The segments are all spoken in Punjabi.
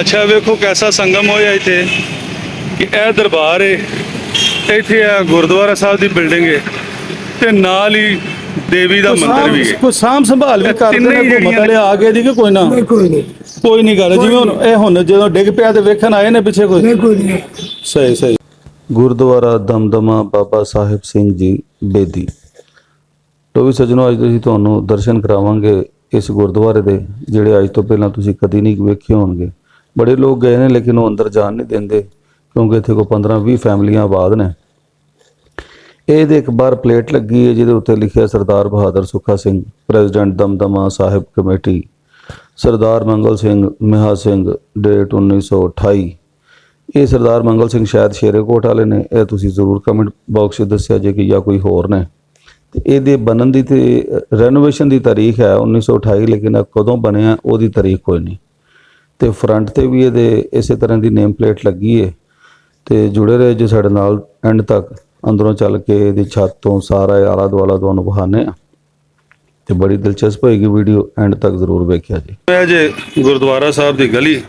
ਅੱਛਾ ਵੇਖੋ ਕੈਸਾ ਸੰਗਮ ਹੋਇਆ ਇੱਥੇ ਕਿ ਇਹ ਦਰਬਾਰ ਏ ਇੱਥੇ ਆ ਗੁਰਦੁਆਰਾ ਸਾਹਿਬ ਦੀ ਬਿਲਡਿੰਗ ਏ ਤੇ ਨਾਲ ਹੀ ਦੇਵੀ ਦਾ ਮੰਦਿਰ ਵੀ ਹੈ ਕੋਈ ਸਾਂਭ ਸੰਭਾਲ ਵੀ ਕਰਦੇ ਤਿੰਨੇ ਨੇ ਹੀ ਜਿਹੜੀਆਂ ਵਾਲੇ ਆ ਗਏ ਦੀ ਕਿ ਕੋਈ ਨਾ? ਕੋਈ ਨਹੀਂ। ਕੋਈ ਨਹੀਂ ਕਰ ਜਿਵੇਂ ਹੁਣ ਇਹ ਹੁਣ ਜਦੋਂ ਡਿੱਗ ਪਿਆ ਤੇ ਵੇਖਣ ਆਏ ਨੇ ਪਿੱਛੇ ਕੋਈ? ਨਹੀਂ ਕੋਈ ਨਹੀਂ। ਸਹੀ ਸਹੀ। ਗੁਰਦੁਆਰਾ ਦਮਦਮਾ ਬਾਬਾ ਸਾਹਿਬ ਸਿੰਘ ਜੀ ਬੇਦੀ। ਤੋ ਵੀ ਸੱਜਣੋ ਅੱਜ ਅਸੀਂ ਤੁਹਾਨੂੰ ਦਰਸ਼ਨ ਕਰਾਵਾਂਗੇ ਇਸ ਗੁਰਦੁਆਰੇ ਦੇ ਜਿਹੜੇ ਅੱਜ ਤੋਂ ਪਹਿਲਾਂ ਤੁਸੀਂ ਕਦੀ ਨਹੀਂ ਵੇਖੇ ਹੋਣਗੇ। ਬੜੇ ਲੋਕ ਗਏ ਨੇ, ਲੇਕਿਨ ਉਹ ਅੰਦਰ ਜਾਣ ਨਹੀਂ ਦਿੰਦੇ, ਕਿਉਂਕਿ ਇੱਥੇ ਕੋ 15 20 ਫੈਮਲੀਆਂ ਆਬਾਦ ਨੇ। ਇਹਦੇ ਇੱਕ ਬਾਰ ਪਲੇਟ ਲੱਗੀ ਹੈ, ਜਿਹਦੇ ਉੱਤੇ ਲਿਖਿਆ Sardar Bahadur Sukha Singh, president Damdama Sahib committee, Sardar Mangal Singh Miha Singh, date 1928 ਇਹ ਸਰਦਾਰ ਮੰਗਲ ਸਿੰਘ ਸ਼ਾਇਦ ਸ਼ੇਰੇਕੋਟ ਵਾਲੇ ਨੇ, ਇਹ ਤੁਸੀਂ ਜ਼ਰੂਰ ਕਮੈਂਟ ਬਾਕਸ 'ਚ ਦੱਸਿਆ ਜੇ ਕਿ ਜਾਂ ਕੋਈ ਹੋਰ ਨੇ। ਤੇ ਇਹਦੇ ਬਣਨ ਦੀ ਤੇ ਰੈਨੋਵੇਸ਼ਨ ਦੀ ਤਾਰੀਖ ਹੈ 1928 ਲੇਕਿਨ ਇਹ ਕਦੋਂ ਬਣਿਆ, ਉਹਦੀ ਤਾਰੀਖ ਕੋਈ ਨਹੀਂ। ਤੇ ਫਰੰਟ ਤੇ ਵੀ ਇਹਦੇ ਇਸੇ ਤਰ੍ਹਾਂ ਦੀ ਨੇਮ ਪਲੇਟ ਲੱਗੀ ਹੈ ਤੇ ਜੁੜੇ ਰਹੇ ਜੇ ਸਾਡੇ ਨਾਲ ਐਂਡ ਤੱਕ, ਅੰਦਰੋਂ ਚੱਲ ਕੇ ਇਹਦੀ ਛੱਤ ਤੋਂ ਸਾਰਾ ਆਲਾ ਦੁਆਲਾ ਤੁਹਾਨੂੰ ਵਿਖਾਣੇ ਆ ਤੇ ਬੜੀ ਦਿਲਚਸਪ ਹੋਏਗੀ ਵੀਡੀਓ ਐਂਡ ਤੱਕ ਜ਼ਰੂਰ ਵੇਖਿਆ ਜੀ। ਇਹ ਜੇ ਗੁਰਦੁਆਰਾ ਸਾਹਿਬ ਦੀ ਗਲੀ,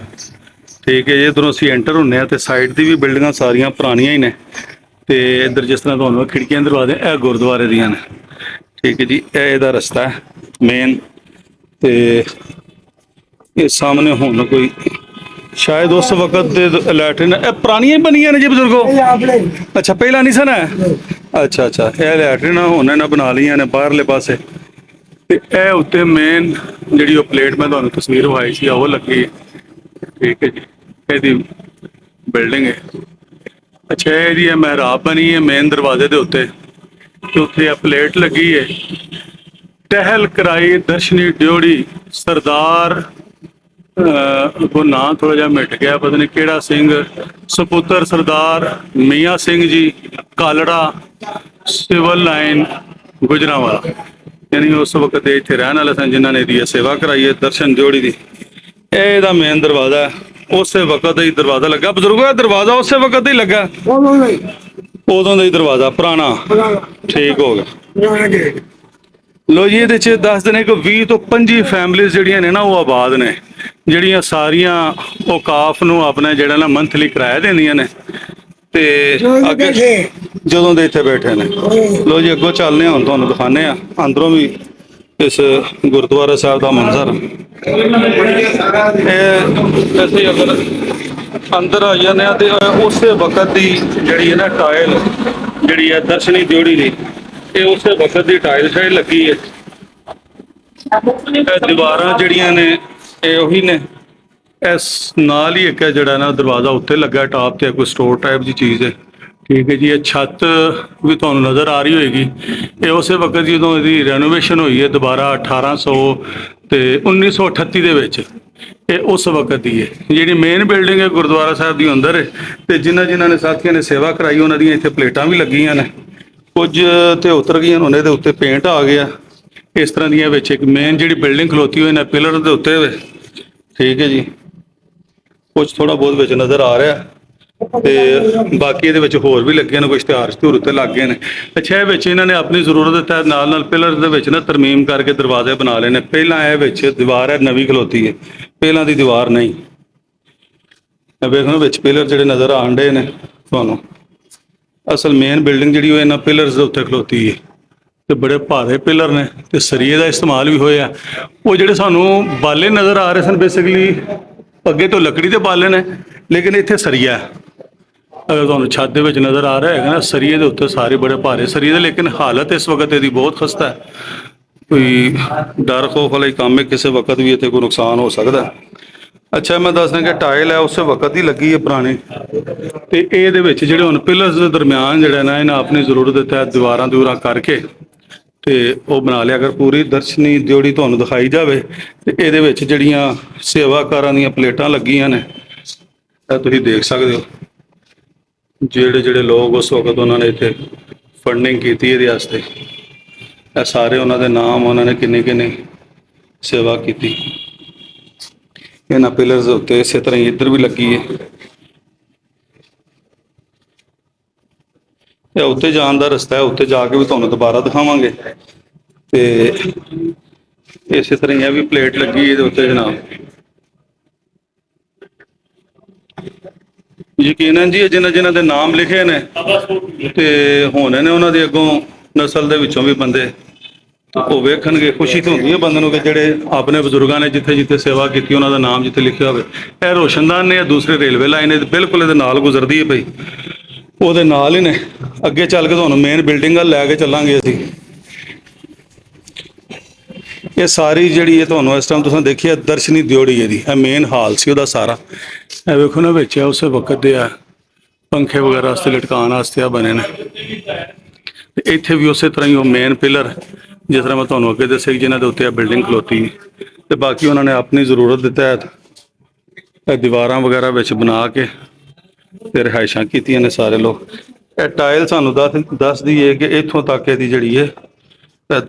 ਠੀਕ ਹੈ ਜੀ ਇਧਰੋਂ ਅਸੀਂ ਐਂਟਰ ਹੁੰਨੇ ਆ ਤੇ ਸਾਈਡ ਦੀ ਵੀ ਬਿਲਡਿੰਗਾਂ ਸਾਰੀਆਂ ਪੁਰਾਣੀਆਂ ਹੀ ਨੇ। ਤੇ ਇੱਧਰ ਜਿਸ ਤਰ੍ਹਾਂ ਤੁਹਾਨੂੰ ਖਿੜਕੀਆਂ ਦਰਵਾਜ਼ੇ ਇਹ ਗੁਰਦੁਆਰੇ ਦੀਆਂ ਨੇ। ਠੀਕ ਹੈ ਜੀ, ਇਹ ਇਹਦਾ ਰਸਤਾ ਹੈ ਮੇਨ ਤੇ ਇਹ ਸਾਹਮਣੇ ਹੁਣ ਕੋਈ ਸ਼ਾਇਦ ਉਸ ਵਕਤ ਦੇ ਲੈਟਰਿਨ ਇਹ ਪੁਰਾਣੀਆਂ ਹੀ ਬਣੀਆਂ ਨੇ ਜੀ ਬਜ਼ੁਰਗੋ? ਅੱਛਾ ਪਹਿਲਾਂ ਨਹੀਂ ਸਨ? ਅੱਛਾ ਅੱਛਾ ਇਹ ਲੈਟਰਿਨ ਹੁਣ ਇਹਨਾਂ ਬਣਾ ਲਈਆਂ ਨੇ ਬਾਹਰਲੇ ਪਾਸੇ। ਤੇ ਇਹ ਉੱਤੇ ਮੇਨ ਜਿਹੜੀ ਉਹ ਪਲੇਟ ਮੈਂ ਤੁਹਾਨੂੰ ਤਸਵੀਰ ਵਿਖਾਈ ਸੀ ਉਹ ਲੱਗੀ। ਹੈ। ਠੀਕ ਹੈ ਜੀ ਇਹਦੀ ਬਿਲਡਿੰਗ ਹੈ। ਅੱਛਾ ਇਹ ਇਹਦੀ ਇਹ ਮਹਿਰਾਬ ਬਣੀ ਹੈ ਮੇਨ ਦਰਵਾਜ਼ੇ ਦੇ ਉੱਤੇ ਤੇ ਉੱਥੇ ਇਹ ਪਲੇਟ ਲੱਗੀ ਹੈ। ਟਹਿਲ ਕਰਾਈ ਦਰਸ਼ਨੀ ਡਿਓੜੀ ਸਰਦਾਰ ਉਹ ਨਾਂ ਥੋੜਾ ਜਿਹਾ ਮਿਟ ਗਿਆ, ਪਤਾ ਨਹੀਂ ਕਿਹੜਾ ਸਿੰਘ। ਸੁਪੁੱਤਰ ਸਰਦਾਰ ਮੀਆਂ ਸਿੰਘ ਜੀ, ਕਾਲੜਾ, ਸਿਵਲ ਲਾਈਨ, ਗੁਜਰਾਂਵਾਲਾ। ਯਾਨੀ ਉਸ ਵਕਤ ਦੇ ਇੱਥੇ ਰਹਿਣ ਵਾਲੇ ਸਨ ਜਿਨ੍ਹਾਂ ਨੇ ਇਹਦੀ ਸੇਵਾ ਕਰਾਈ ਹੈ, ਦਰਸ਼ਨ ਦਿਓੜੀ ਦੀ। ਇਹ ਇਹਦਾ ਮੇਨ ਦਰਵਾਜ਼ਾ ਉਸੇ ਵਕਤ ਦਾ ਹੀ ਦਰਵਾਜ਼ਾ ਲੱਗਾ। ਬਜ਼ੁਰਗੋ, ਇਹ ਦਰਵਾਜ਼ਾ ਉਸੇ ਵਕਤ ਦਾ ਹੀ ਲੱਗਾ। ਉਦੋਂ ਦਾ ਹੀ ਦਰਵਾਜ਼ਾ, ਪੁਰਾਣਾ। ਠੀਕ ਹੋ ਗਿਆ। ਲੋ ਜੀ, ਇਹਦੇ ਚ ਦੱਸ ਦਿਨੇ ਕਿ 20 ਤੋਂ 25 ਫੈਮਿਲੀਆਂ ਜਿਹੜੀਆਂ ਨੇ ਨਾ, ਉਹ ਆਬਾਦ ਨੇ। ਜਿਹੜੀਆਂ ਸਾਰੀਆਂ ਔਕਾਫ ਨੂੰ ਆਪਣਾ ਜਿਹੜਾ ਨਾ ਮੰਥਲੀ ਕਿਰਾਇਆ ਦਿੰਦੀਆਂ ਨੇ ਤੇ ਅੱਗੇ ਜਦੋਂ ਦੇ ਇੱਥੇ ਬੈਠੇ ਨੇ। ਲੋ ਜੀ ਅੱਗੋਂ ਚੱਲਨੇ ਹੁਣ ਤੁਹਾਨੂੰ ਦਿਖਾਣੇ ਆ ਅੰਦਰੋਂ ਵੀ ਇਸ ਗੁਰਦੁਆਰਾ ਸਾਹਿਬ ਦਾ ਮੰਜ਼ਰ। ਇਹ ਅਸੀਂ ਅਗਰ ਅੰਦਰ ਆ ਜਾਂਦੇ ਆ ਤੇ ਉਸੇ ਵਕਤ ਦੀ ਜਿਹੜੀ ਹੈ ਨਾ ਟਾਇਲ ਜਿਹੜੀ ਹੈ ਦਰਸ਼ਨੀ ਦਿਓੜੀ ਦੀ ਇਹ ਉਸੇ ਵਕਤ ਦੀ ਟਾਇਲ ਸ਼ਾਇਦ ਲੱਗੀ ਹੈ। ਦੀਵਾਰਾਂ ਜਿਹੜੀਆਂ ਨੇ ਇਹ ਉਹੀ ਨੇ। ਇਸ ਨਾਲ ਹੀ ਇੱਕ ਹੈ ਜਿਹੜਾ ਨਾ ਦਰਵਾਜ਼ਾ ਉੱਤੇ ਲੱਗਾ ਟਾਪ ਤੇ ਕੋਈ ਸਟੋਰ ਟਾਈਪ ਦੀ ਚੀਜ਼ ਹੈ। ਠੀਕ ਹੈ ਜੀ, ਇਹ ਛੱਤ ਵੀ ਤੁਹਾਨੂੰ ਨਜ਼ਰ ਆ ਰਹੀ ਹੋਏਗੀ। ਇਹ ਉਸੇ ਵਕਤ ਜਦੋਂ ਇਹਦੀ ਰੈਨੋਵੇਸ਼ਨ ਹੋਈ ਹੈ ਦੁਬਾਰਾ 1800 ਤੇ 1938 ਦੇ ਵਿੱਚ। ਇਹ ਉਸ ਵਕਤ ਦੀ ਹੈ। ਜਿਹੜੀ ਮੇਨ ਬਿਲਡਿੰਗ ਹੈ ਗੁਰਦੁਆਰਾ ਸਾਹਿਬ ਦੀ ਅੰਦਰ। ਹੈ ਤੇ ਜਿਨ੍ਹਾਂ ਜਿਨ੍ਹਾਂ ਨੇ ਸਾਥੀਆਂ ਨੇ ਸੇਵਾ ਕਰਾਈ, ਉਹਨਾਂ ਦੀਆਂ ਇੱਥੇ ਪਲੇਟਾਂ ਵੀ ਲੱਗੀਆਂ ਨੇ। ਕੁਝ ਤੇ ਉਤਰ ਗਈਆਂ ਉਹਨਾਂ ਦੇ ਉੱਤੇ ਪੇਂਟ ਆ ਗਿਆ। ਇਸ ਤਰ੍ਹਾਂ ਦੀਆਂ ਵਿੱਚ ਇੱਕ ਮੇਨ ਜਿਹੜੀ ਬਿਲਡਿੰਗ ਖਲੋਤੀ ਹੋਈ ਨੇ ਪਿਲਰ ਦੇ ਉੱਤੇ ਠੀਕ ਹੈ ਜੀ। ਕੁਝ ਥੋੜਾ ਬਹੁਤ ਵਿੱਚ ਨਜ਼ਰ ਆ ਰਿਹਾ। ਤੇ ਬਾਕੀ ਇਹਦੇ ਵਿੱਚ ਹੋਰ ਵੀ ਲੱਗੇ ਨੇ ਕੁਝ ਇਸ਼ਤਿਹਾਰ ਇਸ਼ਤਿਹੂਰ ਉੱਤੇ ਲੱਗ ਗਏ ਨੇ। ਅੱਛਾ, ਇਹ ਵਿੱਚ ਇਹਨਾਂ ਨੇ ਆਪਣੀ ਜ਼ਰੂਰਤ ਦੇ ਤਹਿਤ ਨਾਲ ਨਾਲ ਪਿਲਰ ਦੇ ਵਿੱਚ ਨਾ ਤਰਮੀਮ ਕਰਕੇ ਦਰਵਾਜ਼ੇ ਬਣਾ ਲਏ ਨੇ। ਪਹਿਲਾਂ ਇਹ ਵਿੱਚ ਦੀਵਾਰ ਹੈ, ਨਵੀਂ ਖਲੋਤੀ ਹੈ। ਪਹਿਲਾਂ ਦੀ ਦੀਵਾਰ ਨਹੀਂ। ਇਹ ਵੇਖੋ ਵਿੱਚ ਪਿਲਰ ਜਿਹੜੇ ਨਜ਼ਰ ਆਣ ਡੇ ਨੇ ਤੁਹਾਨੂੰ। ਅਸਲ ਮੇਨ ਬਿਲਡਿੰਗ ਜਿਹੜੀ ਉਹ ਇਹਨਾਂ ਪਿਲਰਸ ਦੇ ਉੱਤੇ ਖਲੋਤੀ ਹੈ। ਤੇ ਬੜੇ ਭਾਰੇ ਪਿਲਰ ਨੇ ਤੇ ਸਰੀਏ ਦਾ ਇਸਤੇਮਾਲ ਵੀ ਹੋਇਆ। ਉਹ ਜਿਹੜੇ ਸਾਨੂੰ ਬਾਲੇ ਨਜ਼ਰ ਆ ਰਹੇ ਸਨ ਬੇਸਿਕਲੀ ਅੱਗੇ ਤੋਂ ਲੱਕੜੀ ਦੇ ਬਾਲੇ ਨੇ, ਲੇਕਿਨ ਇੱਥੇ ਸਰੀਆ ਅਗਰ ਤੁਹਾਨੂੰ ਛੱਤ ਦੇ ਵਿੱਚ ਨਜ਼ਰ ਆ ਰਿਹਾ ਹੈਗਾ ਨਾ, ਸਰੀਏ ਦੇ ਉੱਤੇ ਸਾਰੇ ਬੜੇ ਭਾਰੇ ਸਰੀਏ ਦੇ, ਲੇਕਿਨ ਹਾਲਤ ਇਸ ਵਕਤ ਇਹਦੀ ਬਹੁਤ ਖਸਤਾ ਹੈ। ਕੋਈ ਡਰ ਖੋਫ ਵਾਲਾ ਹੀ ਕੰਮ ਹੈ, ਕਿਸੇ ਵਕਤ ਵੀ ਇੱਥੇ ਕੋਈ ਨੁਕਸਾਨ ਹੋ ਸਕਦਾ ਅੱਛਾ, ਮੈਂ ਦੱਸਦਾ ਕਿ ਟਾਇਲ ਹੈ, ਉਸੇ ਵਕਤ ਦੀ ਲੱਗੀ ਹੈ ਪੁਰਾਣੀ। ਤੇ ਇਹਦੇ ਵਿੱਚ ਜਿਹੜੇ ਹੁਣ ਪਿਲਰਸ ਦੇ ਦਰਮਿਆਨ ਜਿਹੜਾ ਨਾ, ਇਹਨਾਂ ਆਪਣੀ ਜ਼ਰੂਰਤ ਹੈ ਦੀਵਾਰਾਂ ਦੂਰਾਂ ਕਰਕੇ ਤੇ ਉਹ ਬਣਾ ਲਿਆ ਅਗਰ ਪੂਰੀ ਦਰਸ਼ਨੀ ਦਿਓੜੀ ਤੁਹਾਨੂੰ ਦਿਖਾਈ ਜਾਵੇ, ਤੇ ਇਹਦੇ ਵਿੱਚ ਜਿਹੜੀਆਂ ਸੇਵਾਕਾਰਾਂ ਦੀਆਂ ਪਲੇਟਾਂ ਲੱਗੀਆਂ ਨੇ, ਇਹ ਤੁਸੀਂ ਦੇਖ ਸਕਦੇ ਹੋ। ਜਿਹੜੇ ਜਿਹੜੇ ਲੋਕ ਉਸ ਵਕਤ ਉਹਨਾਂ ਨੇ ਇੱਥੇ ਫੰਡਿੰਗ ਕੀਤੀ ਇਹਦੇ ਵਾਸਤੇ, ਇਹ ਸਾਰੇ ਉਹਨਾਂ ਦੇ ਨਾਮ ਉਹਨਾਂ ਨੇ ਕਿੰਨੇ ਕਿੰਨੇ ਸੇਵਾ ਕੀਤੀ। ਇਹਨਾਂ ਪਿਲਰਸ ਉੱਤੇ ਇਸੇ ਤਰ੍ਹਾਂ ਹੀ ਇੱਧਰ ਵੀ ਲੱਗੀ ਹੈ। ਇਹ ਉੱਤੇ ਜਾਣ ਦਾ ਰਸਤਾ ਹੈ ਉੱਤੇ ਜਾ ਕੇ ਵੀ ਤੁਹਾਨੂੰ ਦੁਬਾਰਾ ਦਿਖਾਵਾਂਗੇ। ਤੇ ਇਸੇ ਤਰ੍ਹਾਂ ਇਹ ਵੀ ਪਲੇਟ ਲੱਗੀ ਇਹਦੇ ਉੱਤੇ ਜਨਾਬ। ਯਕੀਨਨ ਜੀ ਜਿਨ੍ਹਾਂ ਜਿਨ੍ਹਾਂ ਦੇ ਨਾਮ ਲਿਖੇ ਨੇ, ਤੇ ਹੋਣੇ ਨੇ ਉਹਨਾਂ ਦੇ ਅੱਗੋਂ ਨਸਲ ਦੇ ਵਿੱਚੋਂ ਵੀ ਬੰਦੇ। ਤੇ ਉਹ ਵੇਖਣਗੇ, ਖੁਸ਼ੀ ਤਾਂ ਹੁੰਦੀ ਹੈ ਬੰਦੇ ਨੂੰ ਕਿ ਜਿਹੜੇ ਆਪਣੇ ਬਜ਼ੁਰਗਾਂ ਨੇ ਜਿੱਥੇ ਜਿੱਥੇ ਸੇਵਾ ਕੀਤੀ, ਉਹਨਾਂ ਦਾ ਨਾਮ ਜਿੱਥੇ ਲਿਖਿਆ ਹੋਵੇ। ਇਹ ਰੋਸ਼ਨਦਾਨ ਨੇ, ਇਹ ਦੂਸਰੇ ਰੇਲਵੇ ਲਾਈਨ ਇਹ ਬਿਲਕੁਲ ਇਹਦੇ ਨਾਲ ਗੁਜ਼ਰਦੀ ਹੈ ਭਈ ਉਹਦੇ ਨਾਲ ਹੀ ਨੇ। ਅੱਗੇ ਚੱਲ ਕੇ ਤੁਹਾਨੂੰ ਮੇਨ ਬਿਲਡਿੰਗ ਵੱਲ ਲੈ ਕੇ ਚੱਲਾਂਗੇ ਅਸੀਂ। ਇਹ ਸਾਰੀ ਜਿਹੜੀ ਇਹ ਤੁਹਾਨੂੰ ਇਸ ਟਾਈਮ ਤੁਸੀਂ ਦੇਖੀ ਹੈ ਦਰਸ਼ਨੀ ਦਿਓੜੀ ਇਹਦੀ, ਇਹ ਮੇਨ ਹਾਲ ਸੀ ਉਹਦਾ ਸਾਰਾ। ਇਹ ਵੇਖੋ ਨਾ ਵਿੱਚ ਆ ਉਸੇ ਵਕਤ ਦੇ ਆ। ਪੰਖੇ ਵਗੈਰਾ ਵਾਸਤੇ ਲਟਕਾਉਣ ਵਾਸਤੇ ਆ ਬਣੇ ਨੇ। ਤੇ ਇੱਥੇ ਵੀ ਉਸੇ ਤਰ੍ਹਾਂ ਹੀ ਉਹ ਮੇਨ ਪਿਲਰ ਜਿਸ ਤਰ੍ਹਾਂ ਮੈਂ ਤੁਹਾਨੂੰ ਅੱਗੇ ਦੱਸਿਆ ਕਿ ਜਿਨ੍ਹਾਂ ਦੇ ਉੱਤੇ ਆ ਬਿਲਡਿੰਗ ਖਲੋਤੀ। ਤੇ ਬਾਕੀ ਉਹਨਾਂ ਨੇ ਆਪਣੀ ਜ਼ਰੂਰਤ ਦੇ ਤਹਿਤ ਇਹ ਦੀਵਾਰਾਂ ਵਗੈਰਾ ਵਿੱਚ ਬਣਾ ਕੇ ਤੇ ਰਿਹਾਇਸ਼ਾਂ ਕੀਤੀਆਂ ਨੇ ਸਾਰੇ ਲੋਕ। ਇਹ ਟਾਇਲ ਸਾਨੂੰ ਦੱਸ ਦੱਸਦੀ ਹੈ ਕਿ ਇੱਥੋਂ ਤੱਕ ਇਹਦੀ ਜਿਹੜੀ ਹੈ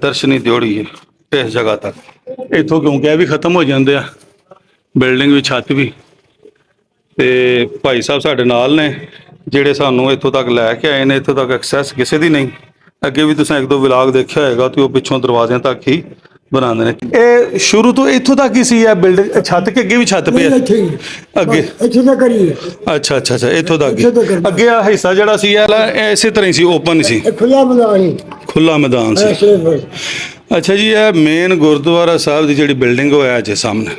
ਦਰਸ਼ਨੀ ਦਿਓੜੀ ਹੈ ਇਸ ਜਗ੍ਹਾ ਤੱਕ। ਇੱਥੋਂ ਕਿਉਂਕਿ ਇਹ ਵੀ ਖਤਮ ਹੋ ਜਾਂਦੇ ਆ, ਬਿਲਡਿੰਗ ਵੀ, ਛੱਤ ਵੀ। ਤੇ ਭਾਈ ਸਾਹਿਬ ਸਾਡੇ ਨਾਲ ਨੇ, ਜਿਹੜੇ ਸਾਨੂੰ ਇੱਥੋਂ ਤੱਕ ਲੈ ਕੇ ਆਏ ਨੇ, ਇੱਥੋਂ ਤੱਕ ਐਕਸੈਸ ਕਿਸੇ ਦੀ ਨਹੀਂ। ਅੱਗੇ ਵੀ ਤੁਸੀਂ ਇੱਕ ਦੋ ਵਲੌਗ ਦੇਖਿਆ ਹੋਏਗਾ, ਤੇ ਉਹ ਪਿੱਛੋਂ ਦਰਵਾਜ਼ਿਆਂ ਤੱਕ ਹੀ ਬਣਾਉਂਦੇ ਨੇ। ਇਹ ਸ਼ੁਰੂ ਤੋਂ ਇੱਥੋਂ ਤੱਕ ਹੀ ਸੀ ਇਹ ਬਿਲਡਿੰਗ ਛੱਤ ਕੇ ਅੱਗੇ ਵੀ ਛੱਤ ਇੱਥੇ ਹੀ। ਅੱਗੇ। ਇੱਥੇ ਤਾਂ ਕਰੀਏ ਅੱਛਾ ਅੱਛਾ ਅੱਛਾ ਇੱਥੋਂ ਤੱਕ ਹੀ। ਇੱਥੋਂ ਤੱਕ ਕਰਨਾ। ਅੱਗੇ ਆ ਹਿੱਸਾ ਜਿਹੜਾ ਸੀ ਇਹ ਲਾ- ਇਹ ਇਸੇ ਤਰ੍ਹਾਂ ਹੀ ਸੀ ਓਪਨ ਸੀ। ਇਹ ਖੁੱਲਾ ਮੈਦਾਨ ਖੁੱਲਾ ਮੈਦਾਨ ਸੀ। ਐਸੇ ਅੱਛਾ ਜੀ ਇਹ ਮੇਨ ਗੁਰਦੁਆਰਾ ਸਾਹਿਬ ਦੀ ਜਿਹੜੀ ਬਿਲਡਿੰਗ ਉਹ ਹੈ ਜੇ ਸਾਹਮਣੇ।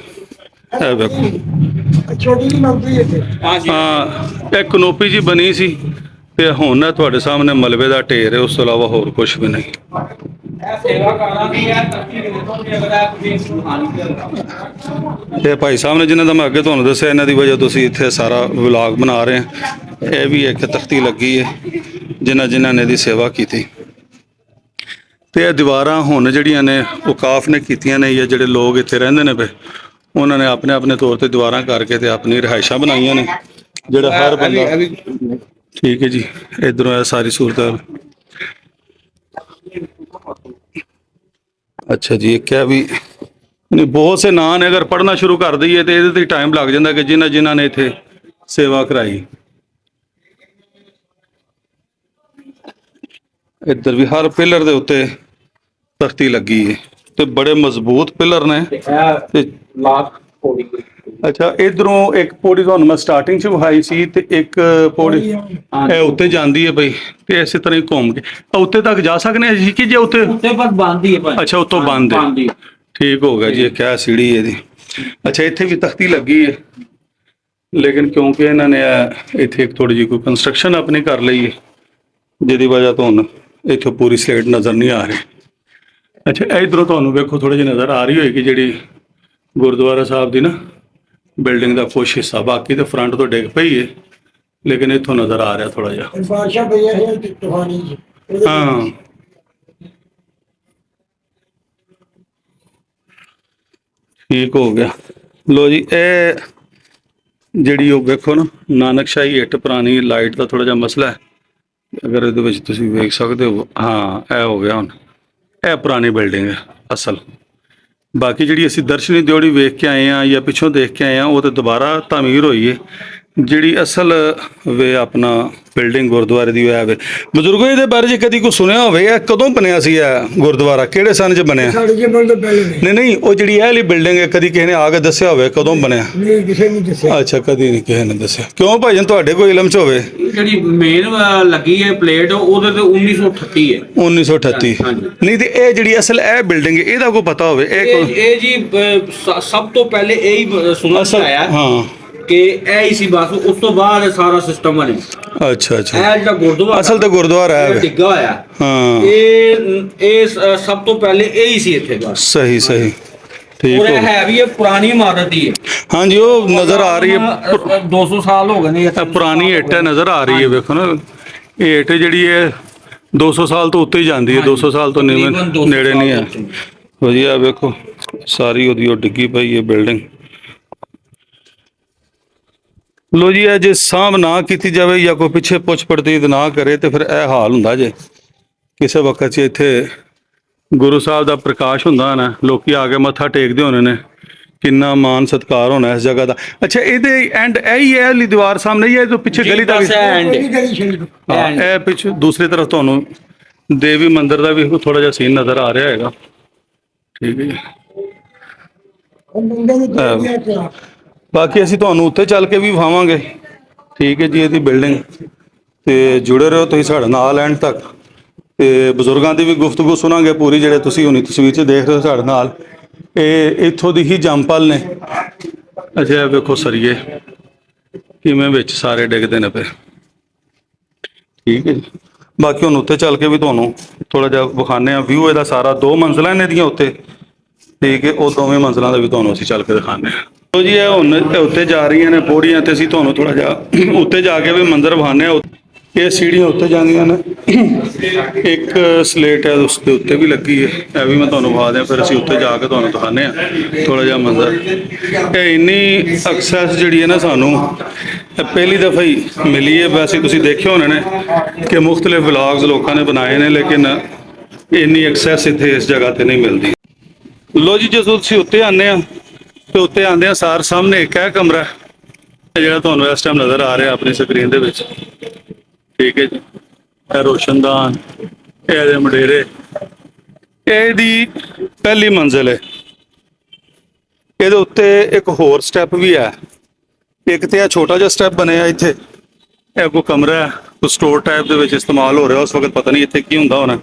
ਇਹ ਵੇਖੋ। ਛੋਟੀ ਜਿਹੀ ਨੌਕਰੀ ਇੱਥੇ। ਹਾਂ ਇਹ ਕਨੋਪੀ ਜੀ ਬਣੀ ਸੀ ਤੇ ਹੁਣ ਨਾ ਤੁਹਾਡੇ ਸਾਹਮਣੇ ਮਲਬੇ ਦਾ ਢੇਰ ਹੈ ਉਸ ਤੋਂ ਇਲਾਵਾ ਹੋਰ ਕੁਝ ਵੀ ਨਹੀਂ। ਸੇਵਾਕਾਰਾਂ ਦੀ ਹੈ ਤਰੱਕੀ ਦੇ ਤੋਂ ਜੇ ਅਗਰ ਇਹ ਕਰਦਾ ਭਾਈ ਸਾਹਿਬ ਨੇ ਜਿਨ੍ਹਾਂ ਦਾ ਮੈਂ ਅੱਗੇ ਤੁਹਾਨੂੰ ਦੱਸਿਆ ਇਹਨਾਂ ਦੀ ਵਜ੍ਹਾ ਤੋਂ ਅਸੀਂ ਇੱਥੇ ਸਾਰਾ ਵਲੌਗ ਬਣਾ ਰਹੇ ਹਾਂ ਇਹ ਵੀ ਇੱਕ ਤਖਤੀ ਲੱਗੀ ਹੈ ਜਿਨ੍ਹਾਂ ਜਿਨ੍ਹਾਂ ਨੇ ਇਹਦੀ ਸੇਵਾ ਕੀਤੀ। ਤੇ ਇਹ ਦੀਵਾਰਾਂ ਹੁਣ ਜਿਹੜੀਆਂ ਨੇ ਔਕਾਫ ਨੇ ਕੀਤੀਆਂ ਨੇ ਜਾਂ ਜਿਹੜੇ ਲੋਕ ਇੱਥੇ ਰਹਿੰਦੇ ਨੇ ਪਏ ਉਹਨਾਂ ਨੇ ਆਪਣੇ ਆਪਣੇ ਤੌਰ ਤੇ ਦੀਵਾਰਾਂ ਕਰਕੇ ਤੇ ਆਪਣੀ ਰਿਹਾਇਸ਼ਾਂ ਬਣਾਈਆਂ ਨੇ ਜਿਹੜਾ ਹਰ ਬੰਦਾ ਠੀਕ ਹੈ ਜੀ ਇਧਰੋਂ ਇਹ ਸਾਰੀ ਸੂਰਤ ਅੱਛਾ ਜੀ ਇਹ ਕਿਹਾ ਵੀ ਨਹੀਂ ਬਹੁਤ ਸੇ ਨਾਂ ਨੇ ਅਗਰ ਪੜ੍ਹਨਾ ਸ਼ੁਰੂ ਕਰ ਦਈਏ ਤੇ ਇਹਦੇ ਤੇ ਟਾਈਮ ਲੱਗ ਜਾਂਦਾ ਕਿ ਜਿਨ੍ਹਾਂ ਜਿਨ੍ਹਾਂ ਨੇ ਇੱਥੇ ਸੇਵਾ ਕਰਾਈ। ਇੱਧਰ ਵੀ ਹਰ ਪਿਲਰ ਦੇ ਉੱਤੇ ਤਖਤੀ ਲੱਗੀ ਹੈ ਤੇ ਬੜੇ ਮਜ਼ਬੂਤ ਪਿਲਰ ਨੇ। ਤੇ ਇਹ ਅੱਛਾ ਇਧਰੋਂ ਇੱਕ ਪੌੜੀ ਤੁਹਾਨੂੰ ਮੈਂ ਸਟਾਰਟਿੰਗ 'ਚ ਵਿਖਾਈ ਸੀ ਤੇ ਇੱਕ ਪੌੜੀ ਇਹ ਉੱਤੇ ਜਾਂਦੀ ਹੈ ਬਈ ਤੇ ਇਸੇ ਤਰ੍ਹਾਂ ਹੀ ਘੁੰਮ ਕੇ। ਆ ਉੱਤੇ ਤੱਕ ਜਾ ਸਕਨੇ ਜੀ ਕਿ ਜੇ ਉੱਤੇ? ਉੱਤੇ ਪਰ ਬੰਦ ਹੀ ਹੈ ਭਾਈ ਅੱਛਾ ਉੱਤੋਂ ਬੰਦ ਹੈ। ਹੀ। ਠੀਕ ਹੋ ਗਿਆ ਜੀ ਇਹ ਕਿਆ ਸੀੜੀ ਇਹਦੀ। ਅੱਛਾ ਇੱਥੇ ਵੀ ਤਖਤੀ ਲੱਗੀ ਹੈ। ਲੇਕਿਨ ਕਿਉਂਕਿ ਇਹਨਾਂ ਨੇ ਇੱਥੇ ਇੱਕ ਥੋੜੀ ਜਿਹੀ ਕੋਈ ਕੰਸਟਰਕਸ਼ਨ ਆਪਣੀ ਕਰ ਲਈ ਹੈ ਜਿਹਦੀ ਵਜ੍ਹਾ ਤੋਂ ਹੁਣ ਇੱਥੇ ਪੂਰੀ ਸਲੇਟ ਨਜ਼ਰ ਨਹੀਂ ਆ ਰਹੀ। ਅੱਛਾ ਇਧਰੋਂ ਤੁਹਾਨੂੰ ਵੇਖੋ ਥੋੜੀ ਜਿਹੀ ਨਜ਼ਰ ਆ ਰਹੀ ਹੋਏਗੀ ਜਿਹੜੀ ਗੁਰਦੁਆਰਾ ਸਾਹਿਬ ਦੀ ਨਾ ਬਿਲਡਿੰਗ ਦਾ ਕੁਛ ਹਿੱਸਾ ਬਾਕੀ ਤੇ ਫਰੰਟ ਤੋਂ ਡਿੱਗ ਪਈ ਹੈ ਲੇਕਿਨ ਇੱਥੋਂ ਨਜ਼ਰ ਆ ਰਿਹਾ ਥੋੜਾ ਜਿਹਾ। ਬਾਦਸ਼ਾਹ ਭਈਆ ਹੈ ਤੂਫਾਨੀ ਜੀ ਹਾਂ। ਠੀਕ ਹੋ ਗਿਆ। ਲੋ ਜੀ ਇਹ ਜਿਹੜੀ ਉਹ ਵੇਖੋ ਨਾ ਨਾਨਕਸ਼ਾਹੀ ਇੱਟ ਪੁਰਾਣੀ ਲਾਈਟ ਦਾ ਥੋੜਾ ਜਿਹਾ ਮਸਲਾ ਹੈ। ਅਗਰ ਇਹਦੇ ਵਿੱਚ ਤੁਸੀਂ ਵੇਖ ਸਕਦੇ ਹੋ ਹਾਂ ਇਹ ਹੋ ਗਿਆ ਹੁਣ। ਇਹ ਪੁਰਾਣੀ ਬਿਲਡਿੰਗ ਹੈ ਅਸਲ। ਬਾਕੀ ਜਿਹੜੀ ਅਸੀਂ ਦਰਸ਼ਨੀ ਦਿਓੜੀ ਵੇਖ ਕੇ ਆਏ ਆ ਜਾਂ ਪਿੱਛੋਂ ਦੇਖ ਕੇ ਆਏ ਆ ਉਹ ਤੇ ਦੁਬਾਰਾ ਤਾਮੀਰ ਹੋਈ ਹੈ ਜਿਹੜੀ ਅਸਲ ਵੇ ਆਪਣਾ ਬਿਲਡਿੰਗ ਗੁਰਦੁਆਰੇ ਦੀ ਹੋਇਆ ਵੇ। ਬਜ਼ੁਰਗੋ ਇਹਦੇ ਬਾਰੇ ਜੇ ਕਦੀ ਕੋਈ ਸੁਣਿਆ ਹੋਵੇ ਇਹ ਕਦੋਂ ਬਣਿਆ ਸੀ ਇਹ ਗੁਰਦੁਆਰਾ? ਕਿਹੜੇ ਸਨ 'ਚ ਬਣਿਆ? ਸਾਡੇ ਜੇ ਪਹਿਲੇ ਨਹੀਂ। ਨਹੀਂ ਉਹ ਜਿਹੜੀ ਇਹ ਵਾਲੀ ਬਿਲਡਿੰਗ ਹੈ ਕਦੀ ਕਿਸੇ ਨੇ ਆ ਕੇ ਦੱਸਿਆ ਹੋਵੇ ਕਦੋਂ ਬਣਿਆ? ਨਹੀਂ ਕਿਸੇ ਨੇ ਦੱਸਿਆ। ਅੱਛਾ ਕਦੀ ਨਹੀਂ ਕਿਸੇ ਨੇ ਦੱਸਿਆ। ਕਿਉਂ ਭਾਈਜਨ ਤੁਹਾਡੇ ਕੋਈ ਇਲਮ 'ਚ ਹੋਵੇ? ਜਿਹੜੀ ਮੇਨ ਲੱਗੀ ਹੈ ਪਲੇਟ ਉਹਦੇ ਤੇ 1938 ਹੈ। 1938 ਹਾਂਜੀ। ਨਹੀਂ ਤੇ ਇਹ ਜਿਹੜੀ ਅਸਲ ਇਹ ਬਿਲਡਿੰਗ ਹੈ ਇਹਦਾ ਕੋਈ ਪਤਾ ਹੋਵੇ? ਇਹ ਇਹ ਕੋਈ ਇਹ ਜੀ ਅਹ, ਸ- ਸਭ ਤੋਂ ਪਹਿਲੇ ਇਹ ਹੀ ਸੁਣਨ ਚ ਅਸਲ ਆਇਆ। ਹਾਂ। ਕਿ ਇਹ ਹੀ ਸੀ ਬਸ ਉਸ ਤੋਂ ਬਾਅਦ ਇਹ ਸਾਰਾ ਸਿਸਟਮ ਬਣਿਆ ਅੱਛਾ ਅੱਛਾ। ਇਹ ਜਿਹੜਾ ਗੁਰਦੁਆਰਾ ਅਸਲ ਤਾਂ ਗੁਰਦੁਆਰਾ ਹੈ ਇਹ। ਡਿੱਗਾ ਹੋਇਆ। ਹਾਂ। ਇਹ ਇਹ ਸ- ਸਭ ਤੋਂ ਪਹਿਲੇ ਇਹ ਹੀ ਸੀ ਇੱਥੇ ਬਸ। ਸਹੀ ਸਹੀ। ਠੀਕ ਔਰ ਹੋ ਇਹ ਹੈ ਵੀ ਇਹ ਪੁਰਾਣੀ ਇਮਾਰਤ ਹੀ ਹੈ। ਹਾਂਜੀ ਉਹ ਨਜ਼ਰ ਆ ਰਹੀ ਹੈ। ਅ, ਅ, 200 ਸਾਲ ਹੋ ਗਏ ਨੇ ਇਹ ਪੁਰਾਣੀ ਇੱਟ ਹੈ ਨਜ਼ਰ ਆ ਰਹੀ ਹੈ ਵੇਖੋ ਨਾ। ਇਹ ਇੱਟ ਜਿਹੜੀ ਹੈ 200 ਸਾਲ ਤੋਂ ਉੱਤੇ ਹੀ ਜਾਂਦੀ ਹੈ 200 ਸਾਲ ਤੋਂ ਨੀਵੇਂ ਤਕਰੀਬਨ 200 ਨੇੜੇ ਨਹੀਂ ਹੈ। ਸਾਲ ਵਧੀਆ ਵੇਖੋ। ਸਾਰੀ ਉਹਦੀ ਉਹ ਡਿੱਗੀ ਪਈ ਹੈ ਬਿਲਡਿੰਗ। ਲੋ ਜੀ ਇਹ ਜੇ ਸਾਂਭ ਨਾ ਕੀਤੀ ਜਾਵੇ ਜਾਂ ਕੋਈ ਪਿੱਛੇ ਪੁੱਛ ਪੜਤੀਤ ਨਾ ਕਰੇ ਤੇ ਫਿਰ ਇਹ ਹਾਲ ਹੁੰਦਾ ਜੇ। ਕਿਸੇ ਵਕਤ 'ਚ ਇੱਥੇ ਗੁਰੂ ਸਾਹਿਬ ਦਾ ਪ੍ਰਕਾਸ਼ ਹੁੰਦਾ ਨਾ ਲੋਕੀ ਆ ਕੇ ਮੱਥਾ ਟੇਕਦੇ ਹੋਣੇ ਨੇ ਕਿੰਨਾ ਮਾਨ ਸਤਿਕਾਰ ਹੋਣਾ ਇਸ ਜਗ੍ਹਾ ਦਾ। ਅੱਛਾ ਇਹਦੇ ਐਂਡ ਇਹ ਹੀ ਹੈ ਲਈ ਦੀਵਾਰ ਸਾਹਮਣੇ ਹੀ ਹੈ ਜੋ ਪਿੱਛੇ ਗਲੀ ਦਾ ਵੀ? ਹਾਂ, ਇਹ ਪਿੱਛੇ ਦੂਸਰੀ ਤਰਫ ਤੁਹਾਨੂੰ ਦੇਵੀ ਮੰਦਿਰ ਦਾ ਵੀ ਥੋੜਾ ਜਿਹਾ ਸੀਨ ਨਜ਼ਰ ਆ ਰਿਹਾ ਹੈਗਾ। ਠੀਕ ਹੈ ਜੀ। ਉਹ ਮੁੰਡੇ ਨੇ ਬਾਕੀ ਅਸੀਂ ਤੁਹਾਨੂੰ ਉੱਥੇ ਚੱਲ ਕੇ ਵੀ ਵਿਖਾਵਾਂਗੇ। ਠੀਕ ਹੈ ਜੀ, ਇਹਦੀ ਬਿਲਡਿੰਗ ਤੇ ਜੁੜੇ ਰਹੋ ਤੁਸੀਂ ਸਾਡੇ ਨਾਲ ਐਂਡ ਤੱਕ। ਤੇ ਬਜ਼ੁਰਗਾਂ ਦੀ ਵੀ ਗੁਫ਼ਤਗੂ ਸੁਣਾਂਗੇ ਪੂਰੀ, ਜਿਹੜੇ ਤੁਸੀਂ ਹੁਣੀ ਤਸਵੀਰ 'ਚ ਦੇਖ ਰਹੇ ਹੋ ਸਾਡੇ ਨਾਲ। ਇਹ ਇੱਥੋਂ ਦੀ ਹੀ ਜੰਪਲ ਨੇ। ਅੱਛਾ ਵੇਖੋ ਸਰੀਏ। ਕਿਵੇਂ ਵਿੱਚ ਸਾਰੇ ਡਿੱਗਦੇ ਨੇ ਪਏ ਠੀਕ ਹੈ ਜੀ। ਬਾਕੀ ਹੁਣ ਉੱਤੇ ਚੱਲ ਕੇ ਵੀ ਤੁਹਾਨੂੰ ਥੋੜਾ ਜਿਹਾ ਵਿਖਾਣੇ ਆ ਵਿਊ ਇਹਦਾ ਸਾਰਾ ਦੋ ਮੰਜ਼ਲਾਂ ਨੇ ਇਹਦੀਆਂ ਉੱਤੇ ਠੀਕ ਹੈ, ਉਹ ਦੋਵੇਂ ਮੰਜ਼ਲਾਂ ਦਾ ਵੀ ਤੁਹਾਨੂੰ ਅਸੀਂ ਚੱਲ ਕੇ ਦਿਖਾਣੇ ਆ ਲੋ ਜੀ, ਇਹ ਹੁਣ ਇਹ ਉੱਤੇ ਜਾ ਰਹੀਆਂ ਨੇ ਪੌੜੀਆਂ ਤੇ ਅਸੀਂ ਤੁਹਾਨੂੰ ਥੋੜਾ ਜਿਹਾ ਉੱਤੇ ਜਾ ਕੇ ਵੀ ਮੰਦਰ ਵਿਖਾਣੇ ਆ ਇਹ ਸੀੜੀਆਂ ਉੱਤੇ ਜਾਂਦੀਆਂ ਨੇ। ਇੱਕ ਸਲੇਟ ਹੈ, ਉਸ ਦੇ ਉੱਤੇ ਵੀ ਲੱਗੀ ਹੈ। ਇਹ ਵੀ ਮੈਂ ਤੁਹਾਨੂੰ ਵਿਖਾ ਦਿਆਂ, ਫਿਰ ਅਸੀਂ ਉੱਤੇ ਜਾ ਕੇ ਤੁਹਾਨੂੰ ਦਿਖਾਣੇ ਆ ਥੋੜਾ ਜਿਹਾ ਮੰਜ਼ਰ ਇਹ ਇੰਨੀ ਐਕਸੈਸ ਜਿਹੜੀ ਹੈ ਨਾ ਸਾਨੂੰ ਪਹਿਲੀ ਦਫਾ ਹੀ ਮਿਲੀ ਹੈ। ਵੈਸੇ ਤੁਸੀਂ ਦੇਖਿਆ ਹੋਣੇ ਨੇ ਕਿ ਮੁxtਲਿਫ ਵਲੌਗਸ ਲੋਕਾਂ ਨੇ ਬਣਾਏ ਨੇ, ਲੇਕਿਨ ਇੰਨੀ ਐਕਸੈਸ ਇੱਥੇ ਇਸ ਜਗ੍ਹਾ ਤੇ ਨਹੀਂ ਮਿਲਦੀ। ਲੋ ਜੀ ਜਦੋਂ ਤੁਸੀਂ ਉੱਤੇ ਆਨੇ ਆ ਤੇ ਉੱਤੇ ਆਂਦੇ ਆ ਸਾਰ ਸਾਹਮਣੇ ਇੱਕ ਹੈ ਕਮਰਾ ਇਹ ਜਿਹੜਾ ਤੁਹਾਨੂੰ ਇਸ ਟਾਈਮ ਨਜ਼ਰ ਆ ਰਿਹਾ ਆਪਣੀ ਸਕਰੀਨ ਦੇ ਵਿੱਚ। ਠੀਕ ਹੈ ਜੀ। ਇਹ ਰੋਸ਼ਨਦਾਨ ਇਹਦੇ ਮਡੇਰੇ। ਇਹਦੀ ਪਹਿਲੀ ਮੰਜ਼ਿਲ ਹੈ। ਇਹਦੇ ਉੱਤੇ ਇੱਕ ਹੋਰ ਸਟੈਪ ਵੀ ਹੈ। ਇੱਕ ਤੇ ਇਹ ਛੋਟਾ ਜਿਹਾ ਸਟੈਪ ਬਣਿਆ ਇੱਥੇ। ਇਹ ਕੋ ਕਮਰਾ ਹੈ। ਕੋ ਸਟੋਰ ਟਾਈਪ ਦੇ ਵਿੱਚ ਇਸਤੇਮਾਲ ਹੋ ਰਿਹਾ, ਉਸ ਵਕਤ ਪਤਾ ਨਹੀਂ ਇੱਥੇ ਕੀ ਹੁੰਦਾ ਹੋਣਾ।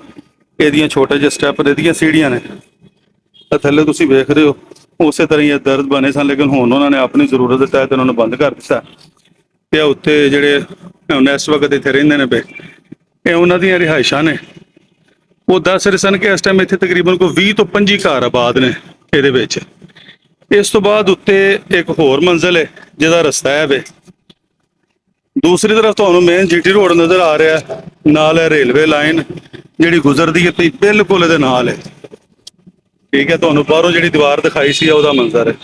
ਇਹਦੀਆਂ ਛੋਟੇ ਜਿਹੇ ਸਟੈਪ ਇਹਦੀਆਂ ਸੀੜੀਆਂ ਨੇ। ਤਾਂ ਥੱਲੇ ਤੁਸੀਂ ਵੇਖ ਰਹੇ ਹੋ। ਉਸੇ ਤਰ੍ਹਾਂ ਹੀ ਇਹ ਦਰਦ ਬਣੇ ਸਨ, ਲੇਕਿਨ ਹੁਣ ਉਹਨਾਂ ਨੇ ਆਪਣੀ ਜ਼ਰੂਰਤ ਦੇ ਤਹਿਤ ਉਹਨਾਂ ਨੂੰ ਬੰਦ ਕਰ ਦਿੱਤਾ। ਤੇ ਇਹ ਉੱਤੇ ਜਿਹੜੇ ਹੁਣ ਇਸ ਵਕਤ ਇੱਥੇ ਰਹਿੰਦੇ ਨੇ ਬੇ, ਇਹ ਉਹਨਾਂ ਦੀਆਂ ਰਿਹਾਇਸ਼ਾਂ ਨੇ। ਉਹ ਦੱਸ ਰਹੇ ਸਨ ਕਿ ਇਸ ਟਾਈਮ ਇੱਥੇ ਤਕਰੀਬਨ ਕੋਈ 20 ਤੋਂ 25 ਘਰ ਆਬਾਦ ਨੇ ਇਹਦੇ ਵਿੱਚ। ਇਸ ਤੋਂ ਬਾਅਦ ਉੱਤੇ ਇੱਕ ਹੋਰ ਮੰਜ਼ਲ ਹੈ, ਜਿਹਦਾ ਰਸਤਾ ਹੈ ਵੇ ਦੂਸਰੀ ਤਰਫ ਤੁਹਾਨੂੰ ਮੇਨ ਜੀਟੀ ਰੋਡ ਨਜ਼ਰ ਆ ਰਿਹਾ ਨਾਲ ਹੈ ਰੇਲਵੇ ਲਾਈਨ ਜਿਹੜੀ ਗੁਜ਼ਰਦੀ ਹੈ, ਤੇ ਬਿਲਕੁਲ ਇਹਦੇ ਨਾਲ ਹੈ। ਠੀਕ ਹੈ, ਤੁਹਾਨੂੰ ਬਾਹਰੋਂ ਜਿਹੜੀ ਦੀਵਾਰ ਦਿਖਾਈ ਸੀ, ਉਹਦਾ ਮੰਜ਼ਰ ਹੈ।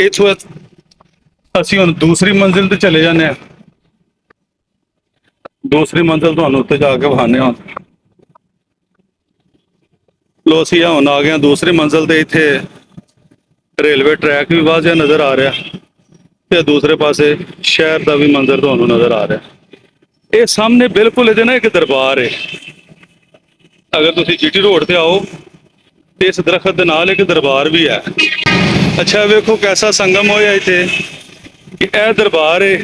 ਇੱਥੋਂ ਅਸੀਂ ਹੁਣ ਦੂਸਰੀ ਮੰਜ਼ਿਲ ਤੇ ਚਲੇ ਜਾਂਦੇ ਹਾਂ। ਦੂਸਰੀ ਮੰਜ਼ਿਲ ਤੁਹਾਨੂੰ ਉੱਤੇ ਜਾ ਕੇ ਵਹਾਨੇ ਹਾਂ। ਲੋ ਅਸੀਂ ਹੁਣ ਆ ਗਏ ਹਾਂ ਦੂਸਰੀ ਮੰਜ਼ਿਲ ਤੇ, ਇੱਥੇ ਰੇਲਵੇ ਟਰੈਕ ਵੀ ਵਾਜ਼ਿਆ ਨਜ਼ਰ ਆ ਰਿਹਾ ਤੇ ਦੂਸਰੇ ਪਾਸੇ ਸ਼ਹਿਰ ਦਾ ਵੀ ਮੰਜ਼ਰ ਤੁਹਾਨੂੰ ਨਜ਼ਰ ਆ ਰਿਹਾ ਇਹ ਸਾਹਮਣੇ ਬਿਲਕੁਲ ਇਹਦੇ ਨਾ ਇੱਕ ਦਰਬਾਰ ਹੈ। ਅਗਰ ਤੁਸੀਂ ਜੀਟੀ ਰੋਡ ਤੇ ਆਓ ਤੇ ਇਸ ਦਰਖਤ ਦੇ ਨਾਲ ਇੱਕ ਦਰਬਾਰ ਵੀ ਹੈ। ਅੱਛਾ, ਵੇਖੋ ਕੈਸਾ ਸੰਗਮ ਹੋਇਆ ਇੱਥੇ। ਕਿ ਇਹ ਦਰਬਾਰ ਹੈ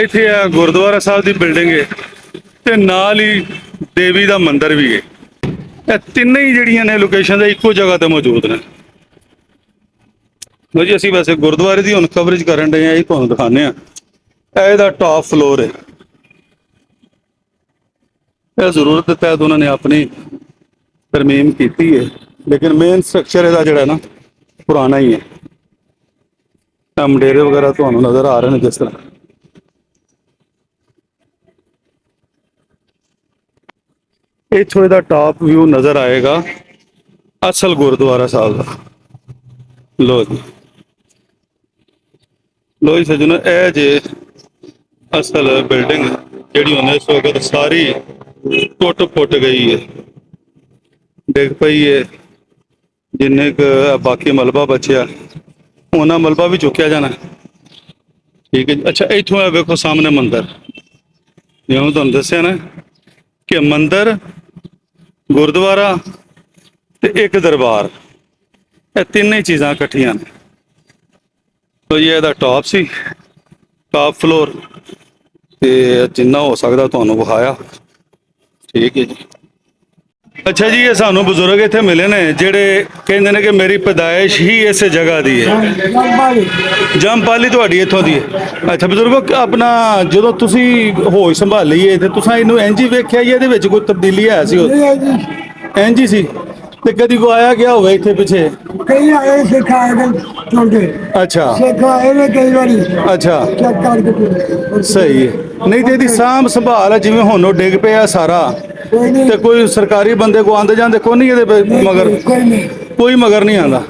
ਇੱਥੇ ਆ ਗੁਰਦੁਆਰਾ ਸਾਹਿਬ ਦੀ ਬਿਲਡਿੰਗ ਹੈ ਤੇ ਨਾਲ ਹੀ ਦੇਵੀ ਦਾ ਮੰਦਿਰ ਵੀ ਹੈ ਇਹ ਤਿੰਨੇ ਹੀ ਜਿਹੜੀਆਂ ਨੇ ਲੋਕੇਸ਼ਨ ਦੇ ਇੱਕੋ ਜਗ੍ਹਾ ਤੇ ਮੌਜੂਦ ਨੇ। ਲੋ ਜੀ, ਅਸੀਂ ਵੈਸੇ ਗੁਰਦੁਆਰੇ ਦੀ ਹੁਣ ਕਵਰੇਜ ਕਰਨ ਡਏ ਆ ਇਹ ਤੁਹਾਨੂੰ ਦਿਖਾਣੇ ਆ ਇਹ ਇਹਦਾ ਟਾਪ ਫਲੋਰ ਹੈ ਇਹ ਜ਼ਰੂਰਤ ਤਹਿਤ ਉਹਨਾਂ ਨੇ ਆਪਣੀ ਤਰਮੀਮ ਕੀਤੀ ਹੈ ਲੇਕਿਨ ਮੇਨ ਸਟਰਕਚਰ ਇਹਦਾ ਜਿਹੜਾ ਨਾ, ਪੁਰਾਣਾ ਹੀ ਹੈ। ਆਹ ਮੰਡੇਰੇ ਵਗੈਰਾ ਤੁਹਾਨੂੰ ਨਜ਼ਰ ਆ ਰਹੇ ਨੇ ਜਿਸ ਤਰ੍ਹਾਂ। ਇੱਥੋਂ ਇਹਦਾ ਟਾਪ ਵਿਊ ਨਜ਼ਰ ਆਏਗਾ ਅਸਲ ਗੁਰਦੁਆਰਾ ਸਾਹਿਬ ਦਾ। ਲੋ ਜੀ। ਲੋ ਜੀ ਸੱਜਣੋ, ਇਹ ਜੇ ਅਸਲ ਬਿਲਡਿੰਗ ਜਿਹੜੀ ਉਹਨੇ ਇਸ ਸਾਰੀ ਟੁੱਟ ਫੁੱਟ ਗਈ ਹੈ। ਡਿੱਗ ਪਈ ਹੈ। ਜਿੰਨੇ ਕੁ ਬਾਕੀ ਮਲਬਾ ਬਚਿਆ, ਉਹਨਾਂ ਮਲਬਾ ਵੀ ਚੁੱਕਿਆ ਜਾਣਾ। ਠੀਕ ਹੈ ਜੀ। ਅੱਛਾ, ਇੱਥੋਂ ਇਹ ਵੇਖੋ ਸਾਹਮਣੇ ਮੰਦਿਰ। ਜਿਵੇਂ ਮੈਂ ਤੁਹਾਨੂੰ ਦੱਸਿਆ ਨਾ ਕਿ ਮੰਦਿਰ, ਗੁਰਦੁਆਰਾ ਤੇ ਇੱਕ ਦਰਬਾਰ। ਇਹ ਤਿੰਨੇ ਚੀਜ਼ਾਂ ਇਕੱਠੀਆਂ ਨੇ। ਤੋ ਇਹ ਇਹਦਾ ਟਾਪ ਸੀ ਟਾਪ ਫਲੋਰ ਤੇ ਜਿੰਨਾ ਹੋ ਸਕਦਾ ਤੁਹਾਨੂੰ ਵਿਖਾਇਆ। ਠੀਕ ਹੈ ਜੀ। ਅੱਛਾ ਜੀ ਇਹ ਸਾਨੂੰ ਬਜ਼ੁਰਗ ਇੱਥੇ ਮਿਲੇ ਨੇ ਜਿਹੜੇ ਕਹਿੰਦੇ ਨੇ ਕਿ ਮੇਰੀ ਪੈਦਾਇਸ਼ ਹੀ ਇਸੇ ਜਗ੍ਹਾ ਦੀ ਹੈ। ਜੰਪਾਲੀ ਤੁਹਾਡੀ ਇੱਥੋਂ ਦੀ ਹੈ। ਅੱਛਾ ਬਜ਼ੁਰਗੋ ਆਪਣਾ ਜਦੋਂ ਤੁਸੀਂ ਹੋਸ਼ ਸੰਭਾਲੀ ਹੈ ਤੇ ਤੁਸੀਂ ਇਹਨੂੰ ਇੰਜ ਹੀ ਵੇਖਿਆ ਜੀ ਇਹਦੇ ਵਿੱਚ ਕੋਈ ਤਬਦੀਲੀ ਹੈ ਸੀ ਇੰਜ ਹੀ ਸੀ। ਤੇ ਕਦੀ ਕੋ ਆਇਆ ਗਿਆ ਹੋਵੇ ਇੱਥੇ ਪਿੱਛੇ? ਕਈ ਆਏ ਸਿੱਖ ਆਏ ਨੇ ਛੋਟੇ ਅੱਛਾ। ਸਿੱਖ ਆਏ ਨੇ ਕਈ ਵਾਰੀ। ਅੱਛਾ। ਚੈੱਕ ਕਰਕੇ। ਸਹੀ ਹੈ। ਨਹੀਂ ਤੇ ਇਹਦੀ ਸਾਂਭ ਸੰਭਾਲ ਹੈ ਜਿਵੇਂ ਹੁਣ ਉਹ ਡਿੱਗ ਪਿਆ ਸਾਰਾ। ਕੋਈ ਨਹੀਂ। ਤੇ ਕੋਈ ਸਰਕਾਰੀ ਬੰਦੇ ਕੋ ਆਂਦੇ ਜਾਂਦੇ ਕੋਈ ਨਹੀਂ ਇਹਦੇ ਮਗਰ? ਕੋਈ ਨਹੀਂ। ਕੋਈ ਮਗਰ ਨਹੀਂ ਆਂਦਾ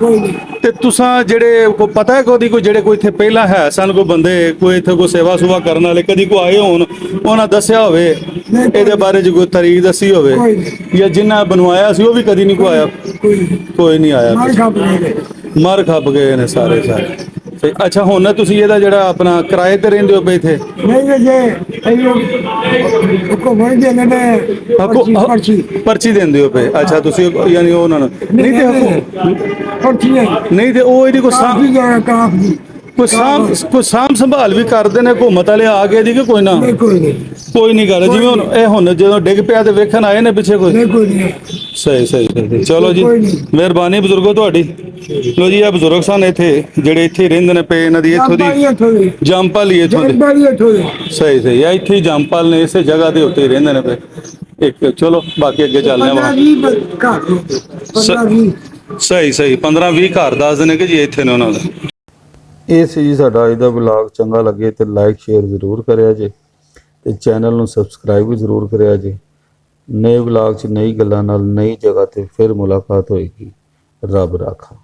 ਤੇ ਤੁਸਾਂ ਜਿਹੜੇ ਕੋ ਪਤਾ ਹੈ ਕੋਈ ਕੋਈ ਜਿਹੜੇ ਕੋਈ ਇੱਥੇ ਪਹਿਲਾਂ ਹੈ ਸਨ ਕੋਈ ਬੰਦੇ ਕੋਈ ਇੱਥੇ ਕੋਈ ਸੇਵਾ ਸੁਵਾ ਕਰਨ ਵਾਲੇ ਕਦੀ ਕੋ ਆਏ ਹੋਣ ਉਹਨਾਂ ਦੱਸਿਆ ਹੋਵੇ ਇਹਦੇ ਬਾਰੇ ਚ ਕੋਈ ਤਾਰੀਖ ਦੱਸੀ ਹੋਵੇ। ਜਾਂ ਜਿਨ੍ਹਾਂ ਬਣਵਾਇਆ ਸੀ ਉਹ ਵੀ ਕਦੀ ਨਹੀਂ ਕੋ ਆਇਆ। ਕੋਈ ਨਹੀਂ। ਆਇਆ। ਮਰ ਖੱਪ ਗਏ ਨੇ ਸਾਰੇ ਸਾਰੇ। ਤੇ ਅੱਛਾ ਹੁਣ ਤੁਸੀਂ ਇਹਦਾ ਜਿਹੜਾ ਆਪਣਾ ਕਿਰਾਏ ਤੇ ਰਹਿੰਦੇ ਹੋ ਪਏ ਇੱਥੇ? ਨਹੀਂ ਜੇ ਇਹ ਕੋ ਵੜ ਦੇ ਨੇ ਪਰਚੀ ਪਰਚੀ। ਪਰਚੀ ਦਿੰਦੇ ਹੋ ਪਏ ਅੱਛਾ ਤੁਸੀਂ ਯਾਨੀ ਉਹਨਾਂ ਨੂੰ ਨਹੀਂ ਤੇ ਹਕੂ- ਪਰਚੀ ਨਹੀਂ ਤੇ ਉਹ ਇਹਦੀ ਕੋਈ ਸਾਂਭ ਕਾਫੀ ਜਗ੍ਹਾ ਕਾਫੀ। ਕੋਈ ਸਾਂਭ ਕੋਈ ਸਾਂਭ ਸੰਭਾਲ ਵੀ ਕਰਦੇ ਨੇ ਹਕੂਮਤ ਵਾਲੇ ਆ ਕੇ ਦੀ ਕਿ ਕੋਈ ਨਾ? ਨਹੀਂ ਕੋਈ ਨਹੀਂ। ਕੋਈ ਨਹੀਂ ਕਰ ਜਿਵੇਂ ਹੁਣ ਇਹ ਹੁਣ ਜਦੋਂ ਡਿੱਗ ਪਿਆ ਤੇ ਵੇਖਣ ਆਏ ਨੇ ਪਿੱਛੇ ਕੋਈ? ਨਹੀਂ ਕੋਈ ਨਹੀਂ। ਸਹੀ ਸਹੀ ਸਹੀ ਚਲੋ ਜੀ ਕੋਈ ਨਹੀਂ। ਮਿਹਰਬਾਨੀ ਬਜ਼ੁਰਗੋ ਤੁਹਾਡੀ। ਲੋ ਜੀ ਇਹ ਬਜ਼ੁਰਗ ਸਨ ਇੱਥੇ ਜਿਹੜੇ ਇੱਥੇ ਰਹਿੰਦੇ ਨੇ ਪਏ ਇਹਨਾਂ ਦੀ ਇੱਥੋਂ ਬਾਈ ਦੀ। ਜੰਪਲ ਹੀ ਇੱਥੋਂ ਦੀ। ਬਾਈ ਸਹੀ ਸਹੀ। ਆ ਇੱਥੇ ਹੀ ਜੰਪਲ ਨੇ ਇਸੇ ਜਗ੍ਹਾ ਦੇ ਉੱਤੇ ਹੀ ਰਹਿੰਦੇ ਨੇ ਪਏ। ਇੱਕ ਚਲੋ ਬਾਕੀ ਅੱਗੇ ਚੱਲਦੇ ਪੰਦਰਾਂ ਵੀਹ ਘਰ ਨੂੰ। ਪੰਦਰਾਂ ਵੀਹ। ਸਹੀ ਸਹੀ। 15 20 ਘਰ ਦੱਸਦੇ ਨੇ ਕਿ ਜੀ ਇੱਥੇ ਨੇ ਉਹਨਾਂ ਦਾ। ਇਹ ਸੀ ਜੀ ਸਾਡਾ ਅੱਜ ਦਾ ਵਲੌਗ ਚੰਗਾ ਲੱਗੇ ਤੇ ਲਾਈਕ ਸ਼ੇਅਰ ਜ਼ਰੂਰ ਕਰਿਆ ਜੇ ਤੇ ਚੈਨਲ ਨੂੰ ਸਬਸਕ੍ਰਾਈਬ ਵੀ ਜ਼ਰੂਰ ਕਰਿਆ ਜੇ। ਨਵੇਂ ਵਲੌਗ 'ਚ ਨਈ ਗੱਲਾਂ ਨਾਲ ਨਈ ਜਗ੍ਹਾ ਤੇ ਫਿਰ ਮੁਲਾਕਾਤ ਹੋਏਗੀ। ਰੱਬ ਰਾਖਾ।